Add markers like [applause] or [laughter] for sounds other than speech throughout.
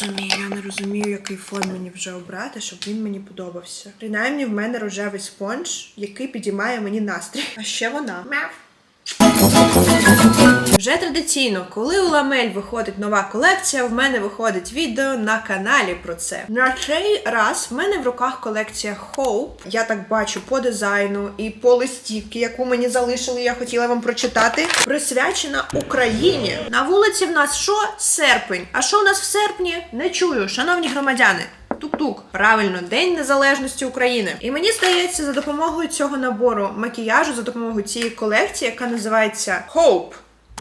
розумію, я не розумію, який фон мені вже обрати, щоб він мені подобався. Принаймні, в мене рожевий спонж, який підіймає мені настрій. А ще вона. Мяв. Вже традиційно, коли у Ламель виходить нова колекція, в мене виходить відео на каналі про це. На цей раз в мене в руках колекція Hope. Я так бачу по дизайну і по листівці, яку мені залишили, я хотіла вам прочитати. Присвячена Україні. На вулиці в нас що? Серпень. А що у нас в серпні? Не чую, шановні громадяни. Тук-тук, правильно, День Незалежності України. І мені здається, за допомогою цього набору макіяжу, за допомогою цієї колекції, яка називається Hope.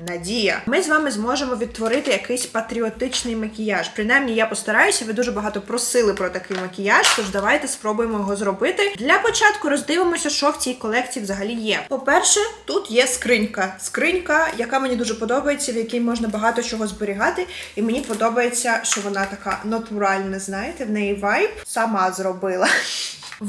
Надія, ми з вами зможемо відтворити якийсь патріотичний макіяж. Принаймні, я постараюся. Ви дуже багато просили про такий макіяж, тож давайте спробуємо його зробити. Для початку роздивимося, що в цій колекції взагалі є. По-перше, тут є скринька. Скринька, яка мені дуже подобається, в якій можна багато чого зберігати. І мені подобається, що вона така натуральна. Знаєте, в неї вайб сама зробила.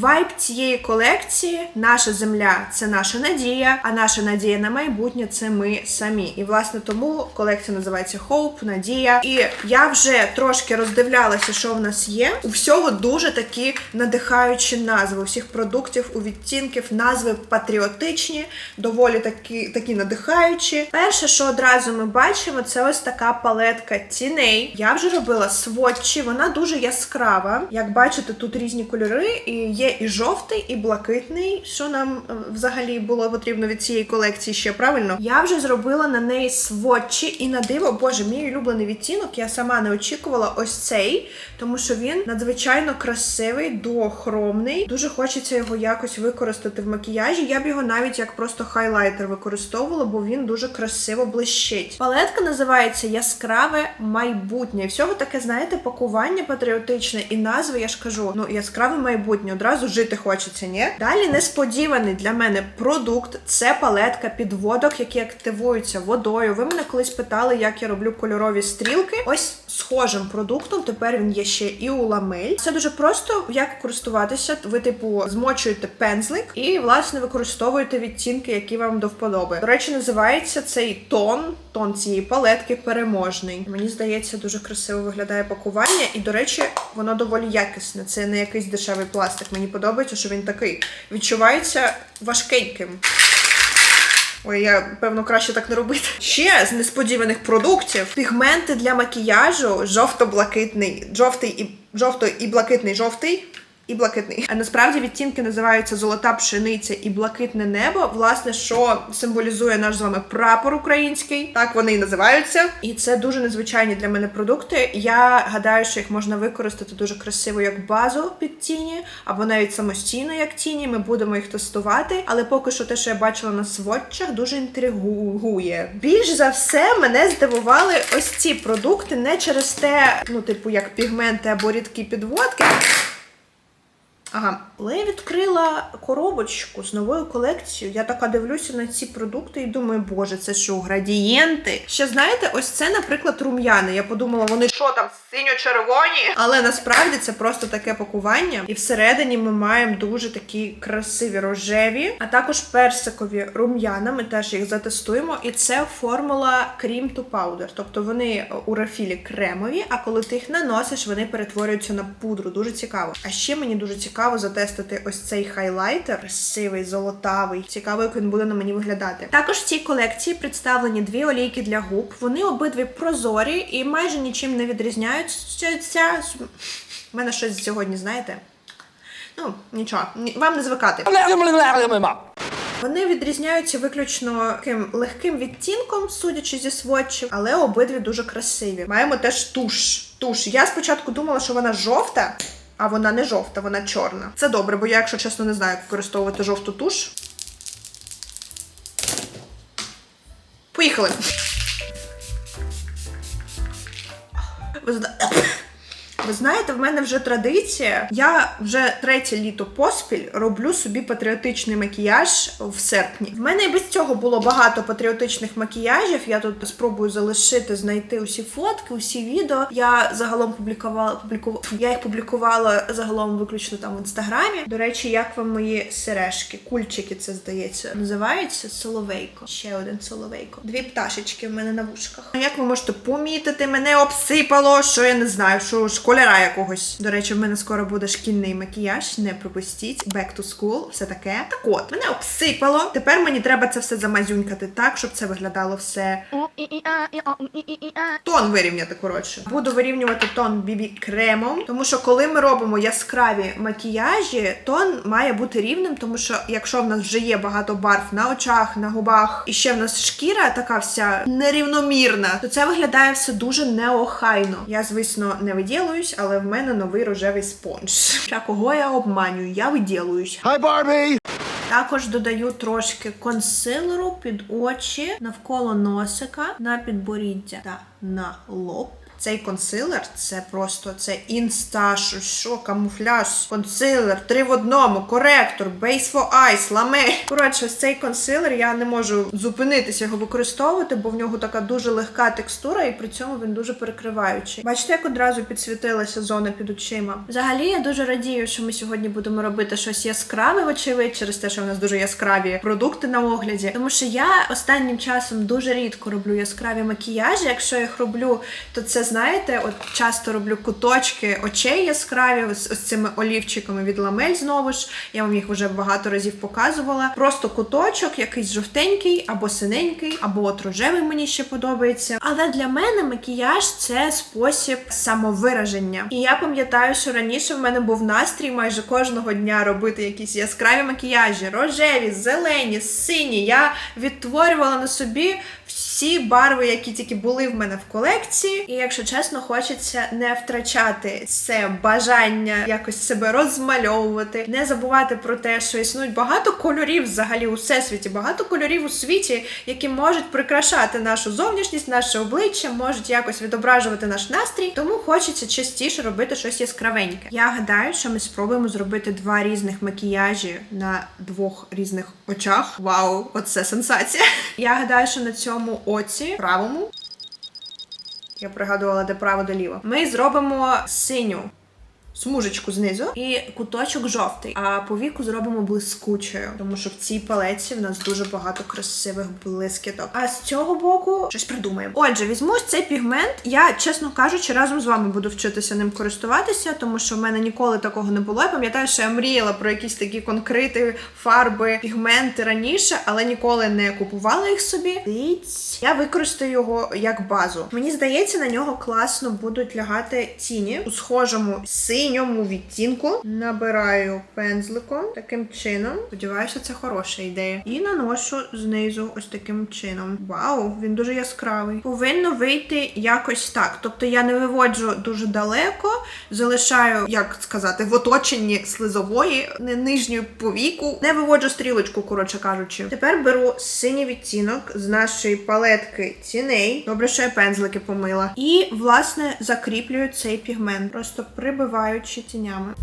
Вайб цієї колекції наша земля це наша надія, а наша надія на майбутнє це ми самі. І власне тому колекція називається Hope, Надія. І я вже трошки роздивлялася, що в нас є. У всього дуже такі надихаючі назви. У всіх продуктів, у відтінків назви патріотичні, доволі такі, такі надихаючі. Перше, що одразу ми бачимо, це ось така палетка тіней. Я вже робила сводчі, вона дуже яскрава. Як бачите, тут різні кольори, і є і жовтий, і блакитний, що нам е, взагалі було потрібно від цієї колекції ще правильно. Я вже зробила на неї сводчі, і на диво, боже, мій улюблений відтінок. Я сама не очікувала ось цей, тому що він надзвичайно красивий, дуохромний. Дуже хочеться його якось використати в макіяжі. Я б його навіть як просто хайлайтер використовувала, бо він дуже красиво блищить. Палетка називається Яскраве майбутнє. Всього таке, знаєте, пакування патріотичне і назви, я ж кажу, ну яскраве майбутнє, одразу жити хочеться, ні? Далі несподіваний для мене продукт це палетка підводок, які активуються водою. Ви мене колись питали, як я роблю кольорові стрілки. Ось схожим продуктом. Тепер він є ще і у ламель. Це дуже просто, як користуватися. Ви, типу, змочуєте пензлик і, власне, використовуєте відтінки, які вам до вподоби. До речі, називається цей тон, тон цієї палетки переможний. Мені здається, дуже красиво виглядає пакування, і, до речі, воно доволі якісне. Це не якийсь дешевий пластик. Мені подобається, що він такий відчувається важкеньким. Ой, я певно краще так не робити. Ще з несподіваних продуктів пігменти для макіяжу жовто-блакитний, жовтий і жовто і блакитний жовтий. І блакитний. А насправді відтінки називаються золота пшениця і блакитне небо. Власне, що символізує наш з вами прапор український. Так вони і називаються. І це дуже незвичайні для мене продукти. Я гадаю, що їх можна використати дуже красиво як базу під тіні, або навіть самостійно як тіні. Ми будемо їх тестувати. Але поки що те, що я бачила на сводчах, дуже інтригує. Більш за все мене здивували ось ці продукти не через те, ну, типу, як пігменти або рідкі підводки. Ага, коли я відкрила коробочку з новою колекцією, я така дивлюся на ці продукти і думаю, боже, це що, градієнти? Ще знаєте, ось це, наприклад, рум'яни. Я подумала, вони що там синьо-червоні? Але насправді це просто таке пакування. І всередині ми маємо дуже такі красиві рожеві, а також персикові рум'яна. Ми теж їх затестуємо. І це формула Cream to Powder. Тобто вони у рафілі кремові, а коли ти їх наносиш, вони перетворюються на пудру. Дуже цікаво. А ще мені дуже цікаво затестити ось цей хайлайтер, красивий, золотавий. Цікаво, як він буде на мені виглядати. Також в цій колекції представлені дві олійки для губ. Вони обидві прозорі і майже нічим не відрізняються. У мене щось сьогодні, знаєте? Ну, нічого, вам не звикати. Вони відрізняються виключно таким легким відтінком, судячи зі сводчів, але обидві дуже красиві. Маємо теж туш. Туш. Я спочатку думала, що вона жовта, а вона не жовта, вона чорна. Це добре, бо я, якщо чесно, не знаю, як використовувати жовту туш. Поїхали. Ви Ви знаєте, в мене вже традиція. Я вже третє літо поспіль роблю собі патріотичний макіяж в серпні. В мене і без цього було багато патріотичних макіяжів. Я тут спробую залишити, знайти усі фотки, усі відео. Я загалом публікувала публіку... Я їх публікувала загалом виключно там в інстаграмі. До речі, як вам мої сережки? Кульчики, це здається, називаються соловейко. Ще один соловейко. Дві пташечки в мене на вушках. А як ви можете помітити, мене обсипало, що я не знаю, що школяра якогось. До речі, в мене скоро буде шкільний макіяж. Не пропустіть. Back to school, все таке. Так от, мене обсипало. Тепер мені треба це все замазюнькати так, щоб це виглядало все Тон вирівняти, коротше. Буду вирівнювати тон бібі кремом, тому що коли ми робимо яскраві макіяжі, тон має бути рівним, тому що якщо в нас вже є багато барв на очах, на губах, і ще в нас шкіра така вся нерівномірна, то це виглядає все дуже неохайно. Я, звісно, не виділуюсь, але в мене новий рожевий спонж. Та кого я обманюю? Я виділуюсь. Hi, Barbie! Також додаю трошки консилеру під очі навколо носика на підборіддя та на лоб. Цей консилер це просто це інста, що, що камуфляж, консилер, три в одному, коректор, base for eyes, ламель. Коротше, цей консилер я не можу зупинитися його використовувати, бо в нього така дуже легка текстура, і при цьому він дуже перекриваючий. Бачите, як одразу підсвітилася зона під очима. Взагалі, я дуже радію, що ми сьогодні будемо робити щось яскраве, вочевидь, через те, що в нас дуже яскраві продукти на огляді. Тому що я останнім часом дуже рідко роблю яскраві макіяжі. Якщо я їх роблю, то це знаєте, от часто роблю куточки очей яскраві з ось цими олівчиками від ламель знову ж. Я вам їх вже багато разів показувала. Просто куточок, якийсь жовтенький або синенький, або от рожевий мені ще подобається. Але для мене макіяж це спосіб самовираження. І я пам'ятаю, що раніше в мене був настрій майже кожного дня робити якісь яскраві макіяжі, рожеві, зелені, сині. Я відтворювала на собі всі барви, які тільки були в мене в колекції. І якщо чесно, хочеться не втрачати це бажання якось себе розмальовувати, не забувати про те, що існують багато кольорів взагалі у всесвіті, багато кольорів у світі, які можуть прикрашати нашу зовнішність, наше обличчя, можуть якось відображувати наш настрій. Тому хочеться частіше робити щось яскравеньке. Я гадаю, що ми спробуємо зробити два різних макіяжі на двох різних очах. Вау, оце сенсація! Я гадаю, що на цьому оці правому. Я пригадувала, де право, де ліво. Ми зробимо синю смужечку знизу і куточок жовтий. А по віку зробимо блискучою, тому що в цій палеці в нас дуже багато красивих блискіток. А з цього боку щось придумаємо. Отже, візьму цей пігмент. Я, чесно кажучи, разом з вами буду вчитися ним користуватися, тому що в мене ніколи такого не було. Я пам'ятаю, що я мріяла про якісь такі конкрити, фарби, пігменти раніше, але ніколи не купувала їх собі. Я використаю його як базу. Мені здається, на нього класно будуть лягати тіні у схожому синьому відтінку. Набираю пензликом таким чином. Сподіваюся, це хороша ідея. І наношу знизу ось таким чином. Вау, він дуже яскравий. Повинно вийти якось так. Тобто я не виводжу дуже далеко, залишаю, як сказати, в оточенні слизової, не нижньої повіку. Не виводжу стрілочку, коротше кажучи. Тепер беру синій відтінок з нашої палетки тіней. Добре, що я пензлики помила. І, власне, закріплюю цей пігмент, просто прибиваючи тінями.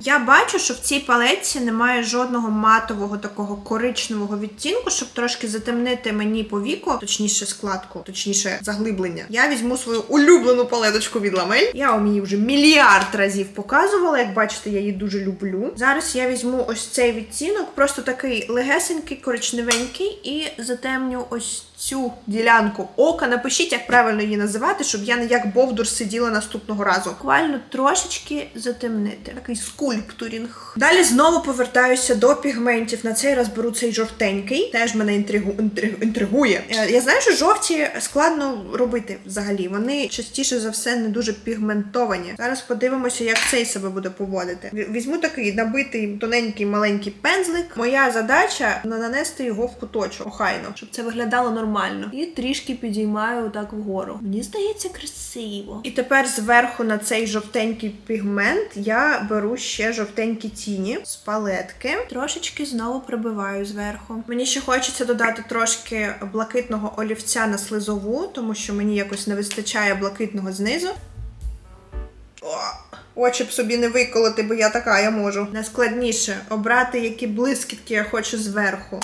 Я бачу, що в цій палетці немає жодного матового такого коричневого відтінку, щоб трошки затемнити мені повіку, точніше складку, точніше заглиблення. Я візьму свою улюблену палеточку від ламель. Я вам її вже мільярд разів показувала. Як бачите, я її дуже люблю. Зараз я візьму ось цей відтінок, просто такий легесенький, коричневенький, і затемню ось цю ділянку ока. Напишіть, як правильно її називати, щоб я не як бовдур сиділа наступного разу. Буквально трошечки затемнити. Такий скульптурінг. Далі знову повертаюся до пігментів. На цей раз беру цей жовтенький. Теж мене інтригу... інтриг- інтригує. Е, Я знаю, що жовті складно робити взагалі. Вони частіше за все не дуже пігментовані. Зараз подивимося, як цей себе буде поводити. Візьму такий набитий тоненький маленький пензлик. Моя задача нанести його в куточок охайно, щоб це виглядало нормально. Нормально. І трішки підіймаю так вгору. Мені здається, красиво. І тепер зверху на цей жовтенький пігмент я беру ще жовтенькі тіні з палетки. Трошечки знову прибиваю зверху. Мені ще хочеться додати трошки блакитного олівця на слизову, тому що мені якось не вистачає блакитного знизу. Очі б собі не виколоти, бо я така, я можу. Найскладніше обрати, які блискітки я хочу зверху.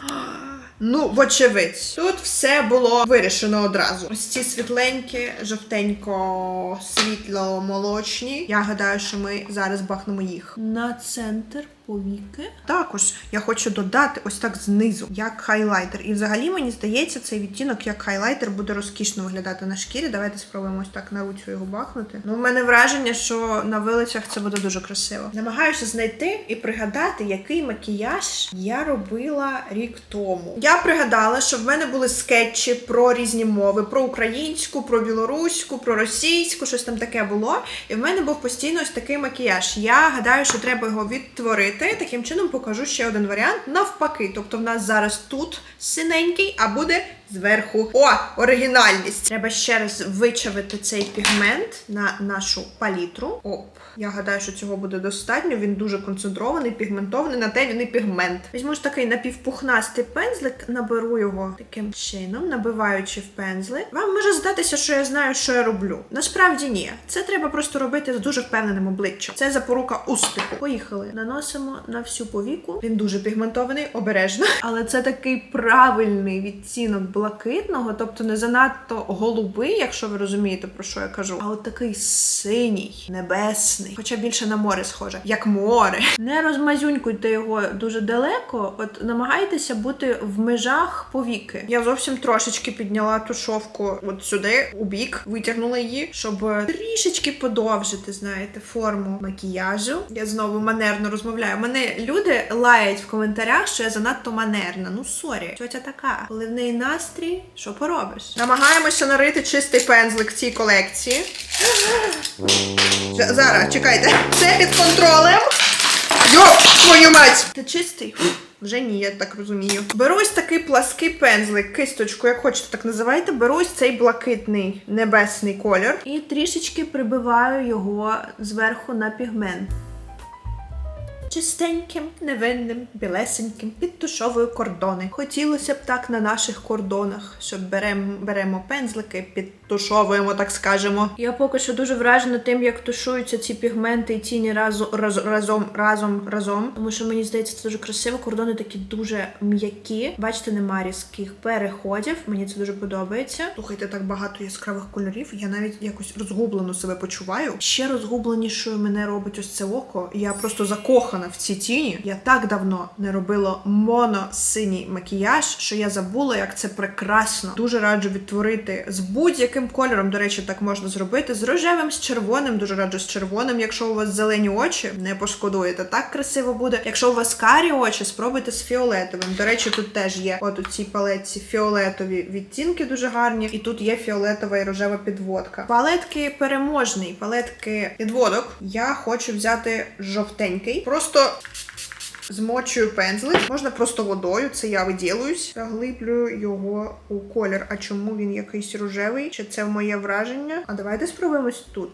Ну, вочевидь, тут все було вирішено одразу. Ось ці світленькі, жовтенько, світло, молочні. Я гадаю, що ми зараз бахнемо їх. На центр повіки. Також я хочу додати ось так знизу, як хайлайтер. І взагалі мені здається, цей відтінок як хайлайтер буде розкішно виглядати на шкірі. Давайте спробуємо ось так на руцю його бахнути. Ну, в мене враження, що на вилицях це буде дуже красиво. Намагаюся знайти і пригадати, який макіяж я робила рік тому. Я пригадала, що в мене були скетчі про різні мови: про українську, про білоруську, про російську, щось там таке було. І в мене був постійно ось такий макіяж. Я гадаю, що треба його відтворити. Таким чином покажу ще один варіант навпаки. Тобто, в нас зараз тут синенький, а буде зверху. О, оригінальність! Треба ще раз вичавити цей пігмент на нашу палітру. Оп. Я гадаю, що цього буде достатньо. Він дуже концентрований, пігментований, на те він і пігмент. Візьму ж такий напівпухнастий пензлик, наберу його таким чином, набиваючи в пензлик. Вам може здатися, що я знаю, що я роблю. Насправді ні. Це треба просто робити з дуже впевненим обличчям. Це запорука успіху. Поїхали. Наносимо на всю повіку. Він дуже пігментований, обережно. [laughs] Але це такий правильний відтінок блакитного, тобто не занадто голубий, якщо ви розумієте, про що я кажу, а от такий синій, небесний. Хоча більше на море схоже, як море. Не розмазюнькуйте його дуже далеко, от намагайтеся бути в межах повіки. Я зовсім трошечки підняла тушовку от сюди, у бік, витягнула її, щоб трішечки подовжити, знаєте, форму макіяжу. Я знову манерно розмовляю. Мене люди лаять в коментарях, що я занадто манерна. Ну сорі, тьотя така. Коли в неї настрій, що поробиш? Намагаємося нарити чистий пензлик в цій колекції. Зараз, чекайте, це під контролем. Йоп, твою мать! Ти чистий? Вже ні, я так розумію. Беру ось такий плаский пензлик, кисточку, як хочете, так називайте. Берусь цей блакитний небесний колір. І трішечки прибиваю його зверху на пігмент. Чистеньким, невинним, білесеньким, підтушовую кордони. Хотілося б так на наших кордонах, щоб беремо беремо пензлики, підтушовуємо, так скажемо. Я поки що дуже вражена тим, як тушуються ці пігменти і тіні разом, Раз, разом, разом, разом. тому що мені здається, це дуже красиво. Кордони такі дуже м'які. Бачите, нема різких переходів. Мені це дуже подобається. Слухайте, так багато яскравих кольорів. Я навіть якось розгублено себе почуваю. Ще розгубленішою мене робить ось це око. Я просто закохана в ці тіні. Я так давно не робила моно-синій макіяж, що я забула, як це прекрасно. Дуже раджу відтворити з будь-яким кольором. До речі, так можна зробити. З рожевим, з червоним. Дуже раджу з червоним. Якщо у вас зелені очі, не пошкодуєте. Так красиво буде. Якщо у вас карі очі, спробуйте з фіолетовим. До речі, тут теж є от у цій палетці фіолетові відтінки дуже гарні, і тут є фіолетова і рожева підводка. Палетки переможний, палетки підводок. Я хочу взяти жовтенький. Просто Змочую пензлик, можна просто водою, це я виділююсь. Заглиблюю його у колір. А чому він якийсь рожевий? Чи це моє враження? А давайте спробуємось тут.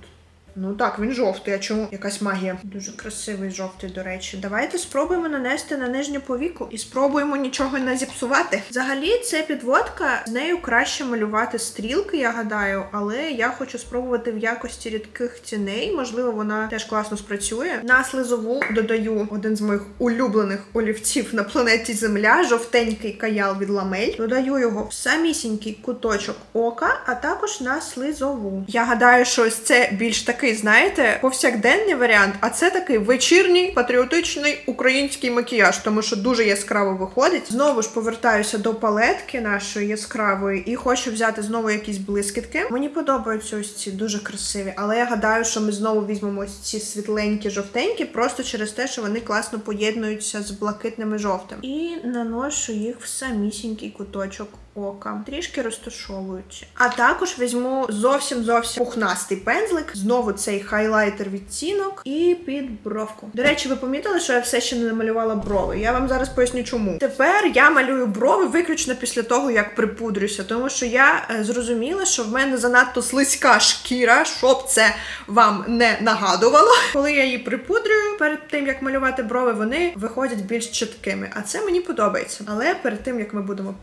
Ну так, він жовтий, а чому якась магія? Дуже красивий жовтий, до речі. Давайте спробуємо нанести на нижню повіку і спробуємо нічого не зіпсувати. Взагалі, це підводка, з нею краще малювати стрілки, я гадаю, але я хочу спробувати в якості рідких тіней. Можливо, вона теж класно спрацює. На слизову додаю один з моїх улюблених олівців на планеті Земля, жовтенький каял від ламель. Додаю його в самісінький куточок ока, а також на слизову. Я гадаю, що ось це більш такий, знаєте, повсякденний варіант, а це такий вечірній патріотичний український макіяж, тому що дуже яскраво виходить. Знову ж повертаюся до палетки нашої яскравої і хочу взяти знову якісь блискітки. Мені подобаються ось ці дуже красиві, але я гадаю, що ми знову візьмемо ось ці світленькі жовтенькі, просто через те, що вони класно поєднуються з блакитним і жовтим. І наношу їх в самісінький куточок ока, трішки розташовуючи. А також візьму зовсім зовсім пухнастий пензлик, знову цей хайлайтер відтінок і під бровку. До речі, ви помітили, що я все ще не намалювала брови. Я вам зараз поясню, чому. Тепер я малюю брови виключно після того, як припудрюся, тому що я е, зрозуміла, що в мене занадто слизька шкіра, щоб це вам не нагадувало. [laughs] Коли я її припудрюю перед тим, як малювати брови, вони виходять більш чіткими. А це мені подобається. Але перед тим як ми будемо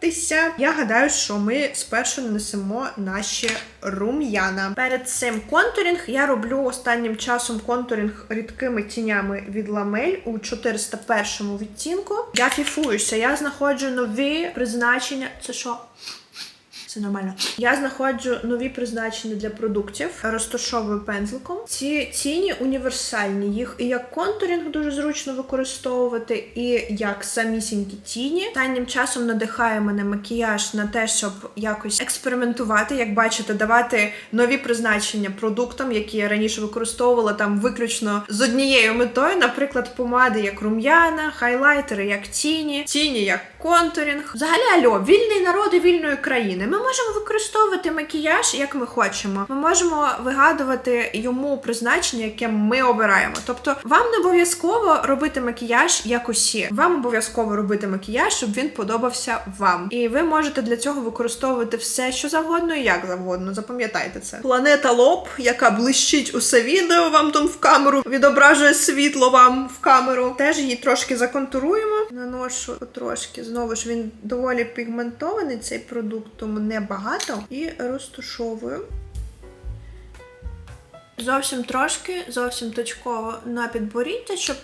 припудрюватися, я гадаю, що ми спершу нанесемо наші рум'яна. Перед цим контурінг я роблю останнім часом контурінг рідкими тінями від ламель у 401 відтінку. Я фіфуюся, я знаходжу нові призначення. Це що? Це нормально. Я знаходжу нові призначення для продуктів, розташовую пензликом. Ці тіні універсальні. Їх і як контурінг дуже зручно використовувати, і як самісінькі тіні. Останнім часом надихає мене макіяж на те, щоб якось експериментувати, як бачите, давати нові призначення продуктам, які я раніше використовувала там виключно з однією метою, наприклад, помади як рум'яна, хайлайтери як тіні, тіні як контурінг. Взагалі, альо, вільний народ і вільної країни. Ми можемо використовувати макіяж, як ми хочемо. Ми можемо вигадувати йому призначення, яке ми обираємо. Тобто, вам не обов'язково робити макіяж як усі. Вам обов'язково робити макіяж, щоб він подобався вам. І ви можете для цього використовувати все, що завгодно і як завгодно. Запам'ятайте це. Планета Лоб, яка блищить усе відео вам там в камеру, відображує світло вам в камеру. Теж її трошки законтуруємо. Наношу трошки. Знову ж він доволі пігментований, цей продукт, тому небагато. І розташовую. Зовсім трошки, зовсім точково на підборіддя, щоб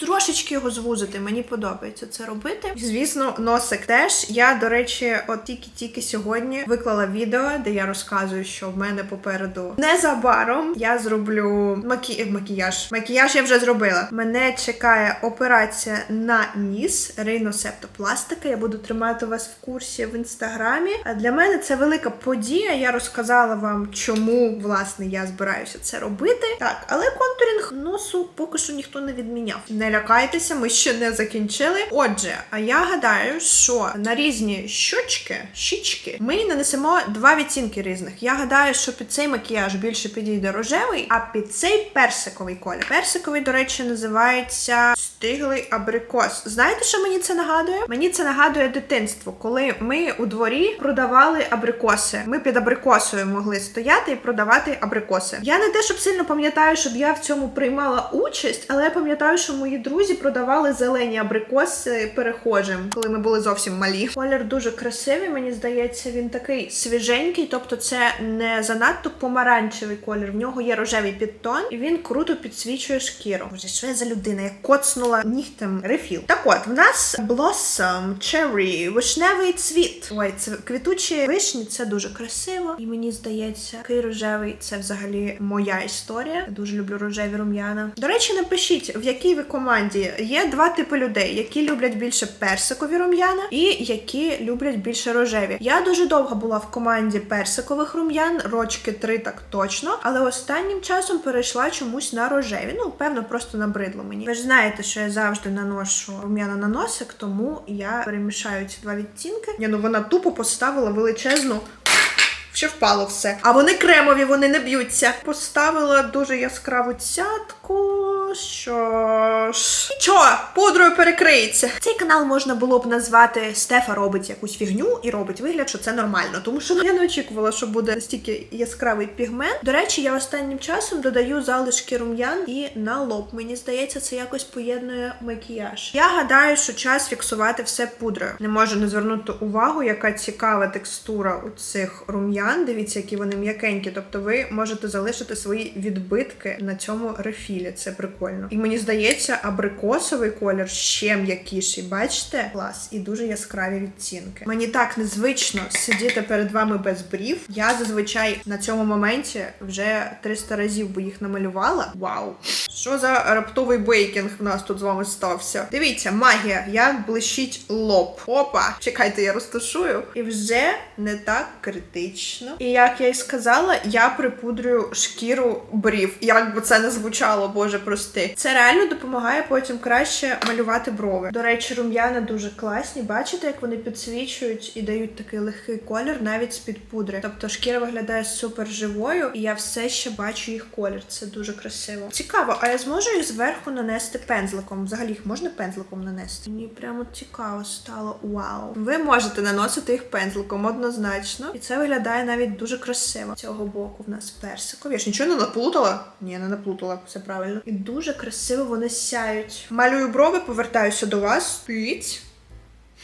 трошечки його звузити. Мені подобається це робити. Звісно, носик теж. Я, до речі, от тільки-тільки сьогодні виклала відео, де я розказую, що в мене попереду незабаром я зроблю макі... макіяж. Макіяж я вже зробила. Мене чекає операція на ніс, рейносептопластика. Я буду тримати вас в курсі в інстаграмі. А для мене це велика подія. Я розказала вам, чому власне я збираюся це робити. Так, але контурінг носу поки що ніхто не відміняв. Не лякайтеся, ми ще не закінчили. Отже, а я гадаю, що на різні щочки, щічки, ми нанесемо два відтінки різних. Я гадаю, що під цей макіяж більше підійде рожевий, а під цей персиковий колір. Персиковий, до речі, називається стиглий абрикос. Знаєте, що мені це нагадує? Мені це нагадує дитинство, коли ми у дворі продавали абрикоси. Ми під абрикосою могли стояти і продавати абрикоси. Я не те, щоб сильно пам'ятаю, щоб я в цьому приймала участь, але я пам'ятаю, що мої друзі продавали зелені абрикоси перехожим, коли ми були зовсім малі. Колір дуже красивий, мені здається, він такий свіженький, тобто це не занадто помаранчевий колір. В нього є рожевий підтон, і він круто підсвічує шкіру. Боже, що я за людина? Я коцнула нігтем рефіл. Так от, в нас Blossom Cherry, вишневий цвіт. Ой, це квітучі вишні, це дуже красиво. І мені здається, такий рожевий це взагалі моя історія. Я дуже люблю рожеві рум'яна. До речі, напишіть, в якій ви команді є два типи людей, які люблять більше персикові рум'яна і які люблять більше рожеві. Я дуже довго була в команді персикових рум'ян, рочки три так точно, але останнім часом перейшла чомусь на рожеві. Ну, певно, просто набридло мені. Ви ж знаєте, що я завжди наношу рум'яна на носик, тому я перемішаю ці два відтінки. Ні, ну вона тупо поставила величезну Ще впало все. А вони кремові, вони не б'ються. Поставила дуже яскраву цятку. Що ж. Нічого, пудрою перекриється. Цей канал можна було б назвати Стефа робить якусь фігню і робить вигляд, що це нормально. Тому що я не очікувала, що буде настільки яскравий пігмент. До речі, я останнім часом додаю залишки рум'ян і на лоб. Мені здається, це якось поєднує макіяж. Я гадаю, що час фіксувати все пудрою. Не можу не звернути увагу, яка цікава текстура у цих рум'ян. Дивіться, які вони м'якенькі. Тобто ви можете залишити свої відбитки на цьому рефілі. Це прикольно. І мені здається, абрикосовий колір ще м'якіший. Бачите? Клас, і дуже яскраві відтінки. Мені так незвично сидіти перед вами без брів. Я зазвичай на цьому моменті вже 300 разів би їх намалювала. Вау! Що за раптовий бейкінг в нас тут з вами стався? Дивіться, магія, як блищить лоб. Опа! Чекайте, я розташую. І вже не так критично. І як я й сказала, я припудрюю шкіру брів. Як би це не звучало, боже прости. Це реально допомагає потім краще малювати брови. До речі, рум'яна дуже класні. Бачите, як вони підсвічують і дають такий легкий колір навіть з-під пудри. Тобто шкіра виглядає супер живою, і я все ще бачу їх колір. Це дуже красиво. Цікаво, а я зможу їх зверху нанести пензликом? Взагалі їх можна пензликом нанести? Мені прямо цікаво стало. Вау. Ви можете наносити їх пензликом однозначно. І це виглядає навіть дуже красиво. З Цього боку в нас персикові. Я ж нічого не наплутала? Ні, не наплутала, все правильно. І дуже красиво вони сяють. Малюю брови, повертаюся до вас. Піть.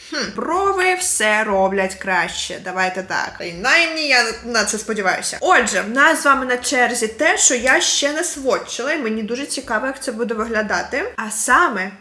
Хм, брови все роблять краще. Давайте так. Принаймні, я на це сподіваюся. Отже, в нас з вами на черзі те, що я ще не сводчила, і мені дуже цікаво, як це буде виглядати. А саме.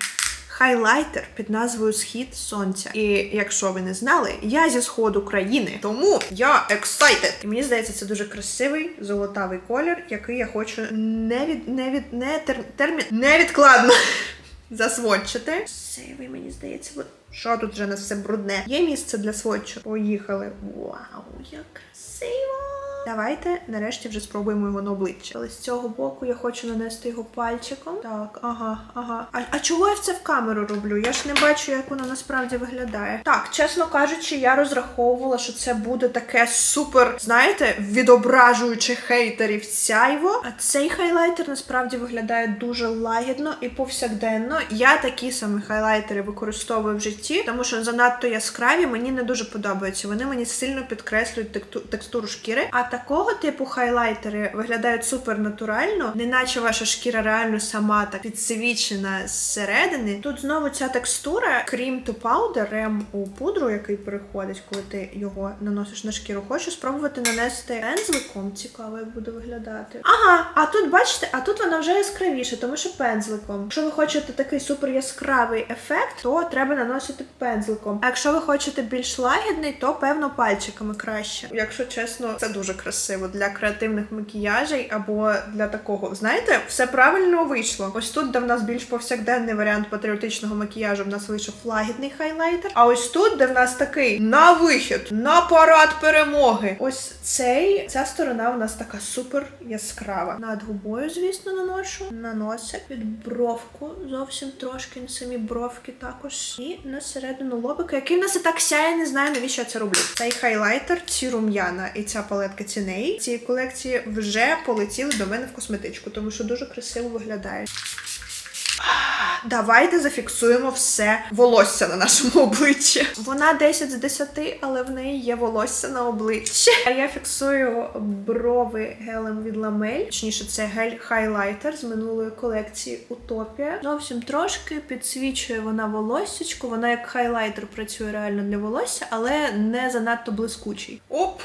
Хайлайтер під назвою Схід Сонця. І якщо ви не знали, я зі сходу країни, тому я excited. І мені здається, це дуже красивий золотавий колір, який я хочу не від не від не тер, термін невідкладно [laughs] засводчити. Красивий, мені здається, бо що тут вже у нас все брудне? Є місце для сводчу. Поїхали. Вау, як красиво! Давайте нарешті вже спробуємо його на обличчя. Але з цього боку я хочу нанести його пальчиком. Так, ага, ага. А, а чого я це в камеру роблю? Я ж не бачу, як воно насправді виглядає. Так, чесно кажучи, я розраховувала, що це буде таке супер, знаєте, відображуюче хейтерів сяйво. А цей хайлайтер насправді виглядає дуже лагідно і повсякденно. Я такі самі хайлайтери використовую в житті, тому що занадто яскраві мені не дуже подобаються. Вони мені сильно підкреслюють текстуру шкіри. А такого типу хайлайтери виглядають супер натурально, неначе ваша шкіра реально сама так підсвічена зсередини. Тут знову ця текстура, крім powder, крем у пудру, який переходить, коли ти його наносиш на шкіру. Хочу спробувати нанести пензликом. Цікаво, як буде виглядати. Ага, а тут бачите, а тут вона вже яскравіше, тому що пензликом. Якщо ви хочете такий супер яскравий ефект, то треба наносити пензликом. А якщо ви хочете більш лагідний, то певно пальчиками краще. Якщо чесно, це дуже красиво для креативних макіяжей або для такого. Знаєте, все правильно вийшло. Ось тут, де в нас більш повсякденний варіант патріотичного макіяжу, в нас вийшов лагідний хайлайтер. А ось тут, де в нас такий на вихід, на парад перемоги. Ось цей ця сторона у нас така супер яскрава. Над губою, звісно, наношу. На носик, під бровку, зовсім трошки на самі бровки також. І на середину лобика, який в нас і так сяє, не знаю, навіщо я це роблю. Цей хайлайтер, ці рум'яна і ця палетка ціней цієї колекції вже полетіли до мене в косметичку, тому що дуже красиво виглядають. Давайте зафіксуємо все волосся на нашому [laughs] обличчі. Вона 10 з 10, але в неї є волосся на обличчі. А я фіксую брови гелем від ламель. Точніше, це гель хайлайтер з минулої колекції Утопія. Зовсім трошки підсвічує вона волоссячку. Вона як хайлайтер працює реально для волосся, але не занадто блискучий. Оп!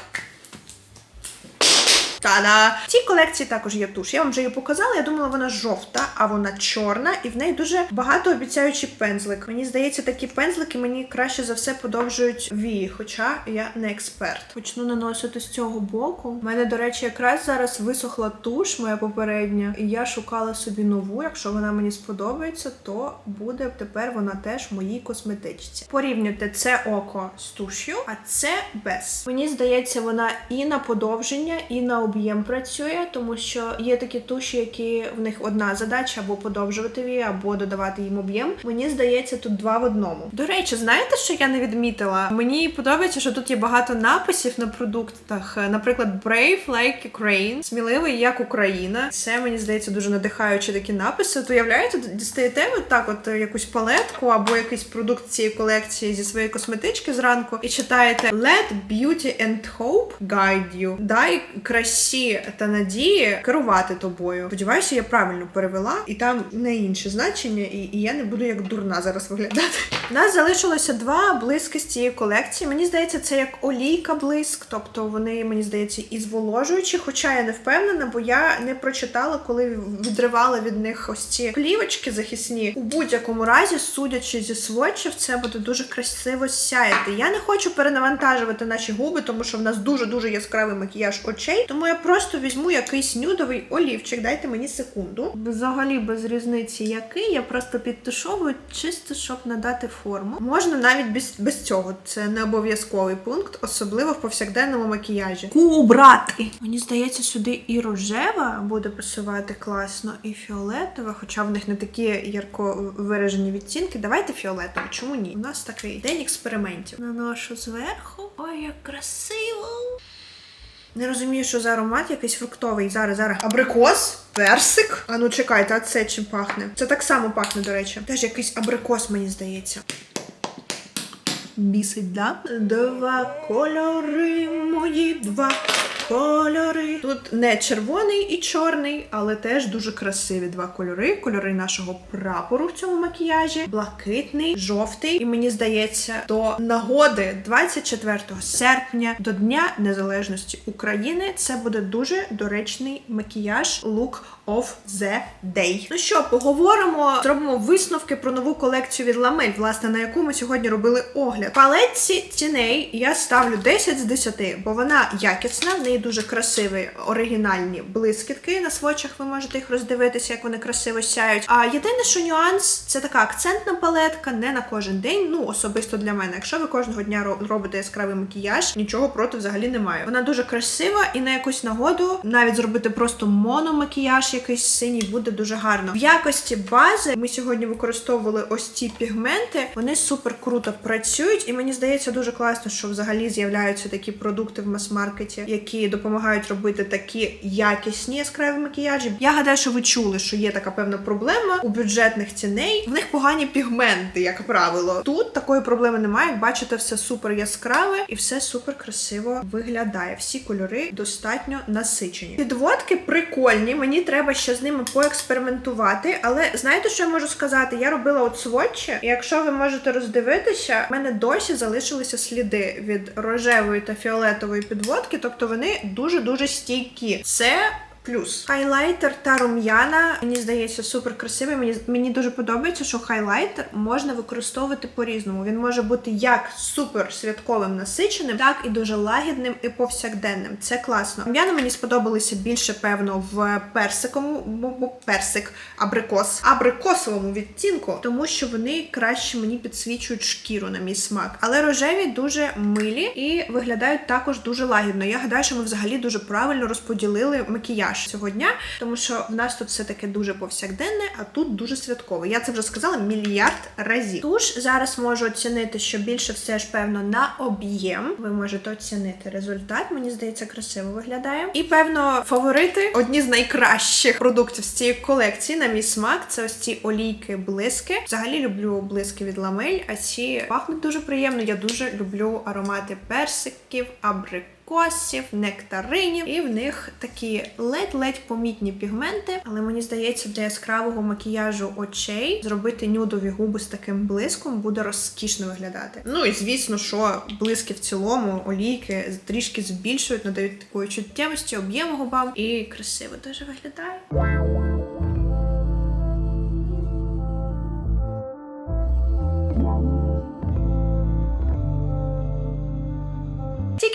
Та-да! В цій колекції також є туш. Я вам вже її показала. Я думала, вона жовта, а вона чорна, і в неї дуже багато обіцяючий пензлик. Мені здається, такі пензлики мені краще за все подовжують вії, хоча я не експерт. Почну наносити з цього боку. У мене, до речі, якраз зараз висохла туш, моя попередня, і я шукала собі нову. Якщо вона мені сподобається, то буде тепер вона теж в моїй косметичці. Порівнюйте це око з туш'ю, а це без. Мені здається, вона і на подовження, і на об'єм працює, тому що є такі туші, які в них одна задача або подовжувати вії, або додавати їм об'єм. Мені здається, тут два в одному. До речі, знаєте, що я не відмітила? Мені подобається, що тут є багато написів на продуктах. Наприклад, Brave like Ukraine, сміливий як Україна. Це мені здається дуже надихаючі такі написи. От уявляєте, дістаєте ви так, от е, якусь палетку або якийсь продукт цієї колекції зі своєї косметички зранку і читаєте Let beauty and hope guide you. Дай красі та надії керувати тобою. Сподіваюся, я правильно перевела, і там не інше значення, і, і я не буду як дурна зараз виглядати. Нас залишилося два блиски з цієї колекції. Мені здається, це як олійка блиск, тобто вони, мені здається, і зволожуючі, хоча я не впевнена, бо я не прочитала, коли відривала від них ось ці плівочки захисні. У будь-якому разі, судячи зі сводчів, це буде дуже красиво сяяти. Я не хочу перенавантажувати наші губи, тому що в нас дуже-дуже яскравий макіяж очей. Тому я просто візьму якийсь нюдовий олівчик. Дайте мені секунду. Взагалі без різниці який, я просто підтушовую чисто, щоб надати форму. Можна навіть без, без цього. Це не обов'язковий пункт, особливо в повсякденному макіяжі. Кубрати! Мені здається, сюди і рожева буде пасувати класно, і фіолетова, хоча в них не такі ярко виражені відтінки. Давайте фіолетову, чому ні? У нас такий день експериментів. Наношу зверху. Ой, як красиво! Не розумію, що за аромат якийсь фруктовий. Зараз, зараз. Абрикос, персик. А ну чекайте, а це чим пахне? Це так само пахне, до речі. Теж якийсь абрикос, мені здається. Бісить, да? Два кольори, мої два кольори. Тут не червоний і чорний, але теж дуже красиві два кольори. Кольори нашого прапору в цьому макіяжі. Блакитний, жовтий. І мені здається, до нагоди 24 серпня до Дня Незалежності України це буде дуже доречний макіяж Look of the Day. Ну що, поговоримо, зробимо висновки про нову колекцію від Ламель, власне, на яку ми сьогодні робили огляд. Палетці тіней я ставлю 10 з 10, бо вона якісна, в неї дуже красиві оригінальні блискітки. На свочах ви можете їх роздивитися, як вони красиво сяють. А єдине, що нюанс, це така акцентна палетка, не на кожен день. Ну, особисто для мене. Якщо ви кожного дня робите яскравий макіяж, нічого проти взагалі немає. Вона дуже красива і на якусь нагоду навіть зробити просто мономакіяж якийсь синій буде дуже гарно. В якості бази ми сьогодні використовували ось ці пігменти. Вони супер круто працюють, і мені здається дуже класно, що взагалі з'являються такі продукти в мас-маркеті, які допомагають робити такі якісні яскраві макіяжі. Я гадаю, що ви чули, що є така певна проблема у бюджетних ціней. В них погані пігменти, як правило. Тут такої проблеми немає. Як бачите, все супер яскраве і все супер красиво виглядає. Всі кольори достатньо насичені. Підводки прикольні. Мені треба ще з ними поекспериментувати. Але знаєте, що я можу сказати? Я робила от сводчі, і якщо ви можете роздивитися, в мене досі залишилися сліди від рожевої та фіолетової підводки, тобто вони дуже дуже стійкі. Це Плюс хайлайтер та рум'яна, мені здається, супер красивий. Мені мені дуже подобається, що хайлайтер можна використовувати по-різному. Він може бути як супер святковим насиченим, так і дуже лагідним і повсякденним. Це класно. Рум'яна мені сподобалися більше, певно, в персиковому персик, абрикос, абрикосовому відтінку, тому що вони краще мені підсвічують шкіру на мій смак. Але рожеві дуже милі і виглядають також дуже лагідно. Я гадаю, що ми взагалі дуже правильно розподілили макіяж цього дня, тому що в нас тут все таке дуже повсякденне, а тут дуже святкове. Я це вже сказала мільярд разів. Туш зараз можу оцінити, що більше все ж певно на об'єм. Ви можете оцінити результат. Мені здається, красиво виглядає. І певно, фаворити одні з найкращих продуктів з цієї колекції, на мій смак, це ось ці олійки блиски. Взагалі люблю блиски від ламель, а ці пахнуть дуже приємно. Я дуже люблю аромати персиків, абрикосів косів, нектаринів, і в них такі ледь-ледь помітні пігменти. Але мені здається, для яскравого макіяжу очей зробити нюдові губи з таким блиском буде розкішно виглядати. Ну і звісно, що блиски в цілому, олійки трішки збільшують, надають такої чуттєвості, об'єму губам і красиво дуже виглядає.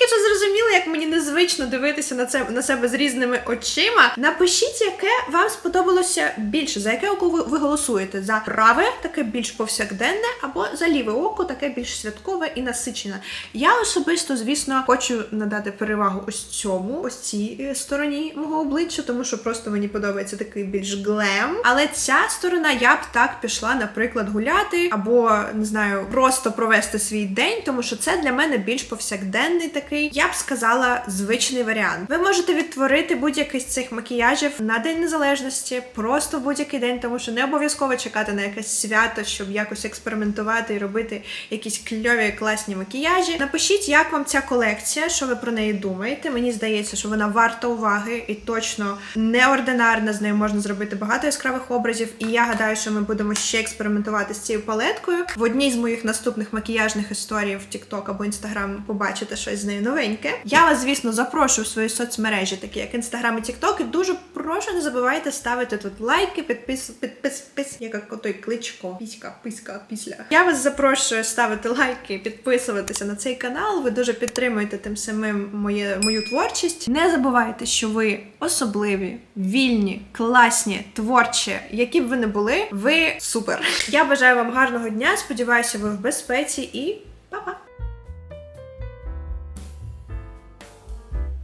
Що зрозуміли, як мені незвично дивитися на це на себе з різними очима. Напишіть, яке вам сподобалося більше, за яке око ви, ви голосуєте? За праве, таке більш повсякденне, або за ліве око, таке більш святкове і насичене. Я особисто, звісно, хочу надати перевагу ось цьому, ось цій е, стороні мого обличчя, тому що просто мені подобається такий більш глем. Але ця сторона я б так пішла, наприклад, гуляти, або не знаю, просто провести свій день, тому що це для мене більш повсякденний такий, я б сказала, звичний варіант. Ви можете відтворити будь-який з цих макіяжів на День Незалежності, просто будь-який день, тому що не обов'язково чекати на якесь свято, щоб якось експериментувати і робити якісь кльові класні макіяжі. Напишіть, як вам ця колекція, що ви про неї думаєте. Мені здається, що вона варта уваги і точно неординарна. З нею можна зробити багато яскравих образів. І я гадаю, що ми будемо ще експериментувати з цією палеткою. В одній з моїх наступних макіяжних історій в TikTok або Instagram побачите щось з нею новеньке. Я вас, звісно, запрошую в свої соцмережі, такі як Instagram і TikTok. І дуже прошу, не забувайте ставити тут лайки, підпис, підпис, підпис, як той кличко. Піська, писька, після. Я вас запрошую ставити лайки, підписуватися на цей канал. Ви дуже підтримуєте тим самим моє, мою творчість. Не забувайте, що ви особливі, вільні, класні, творчі, які б ви не були, ви супер. Я бажаю вам гарного дня. Сподіваюся, ви в безпеці і па-па!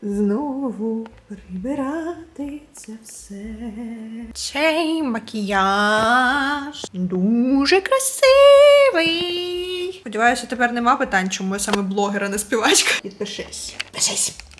Знову прибирати це все. Цей макіяж дуже красивий. Сподіваюся, тепер нема питань, чому я саме блогера не співачка. Підпишись. Підпишись.